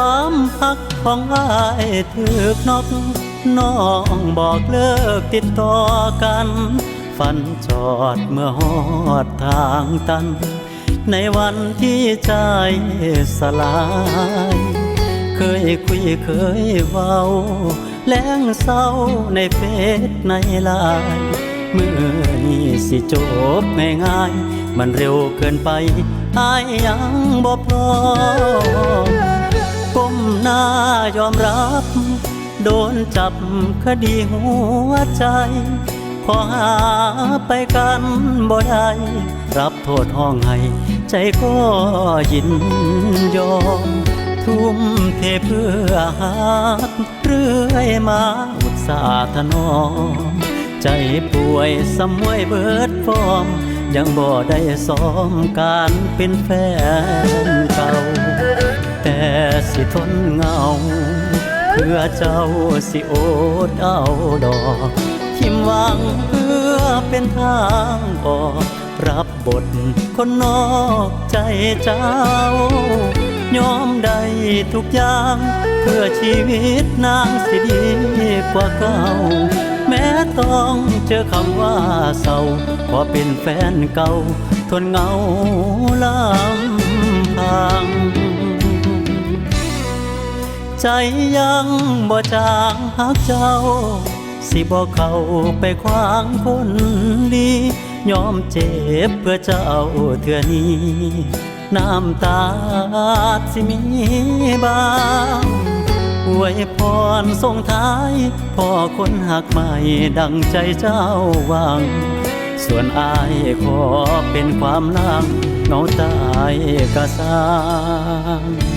ความพักของอายถึกนอกน้องบอกเลิกติดต่อกัน ฝันจอดเมื่อหอดทางตัน ในวันที่ใจสลาย เคยคุยเคยเว้า แล้งเศร้าในเฟซในไลน์เมื่อนี้สิจบไม่ง่าย มันเร็วเกินไปอายยังบ่พร้อม ก้มหน้ายอมรับ โดนจับคดีหัวใจพอหาไปกันบ่ได้รับโทษห้องให้ใจก็ยินยอม ทุ่มเทเพื่อหักเรื่อยมาอุตสาห์ถนอมใจป่วยสมวยเบิดฟอม ยังบ่ได้ซ้อมการเป็นแฟนก่าแต่ สิทนเงา เพื่อเจ้าสิโอดเอาดอกทิมหวังเพื่อเป็นทางออกรับบทคนนอกใจเจ้ายอมได้ทุกอย่าง เพื่อชีวิตนางสิดีกว่าเก่า แม้ต้องเจอคำว่าเศร้าขอเป็นแฟนเก่า ทนเงาลำพัง ใจยังบ่จางหักเจ้า สิบ่เข้าไปขวางคนดียอมเจ็บเพื่อเจ้าเถื่อนี้น้ำตาสิมีบางอวยพรส่งท้ายพ่อคนหักใหม่ดังใจเจ้าหวัง ส่วนอายขอเป็นความลังเงาตายกะสาง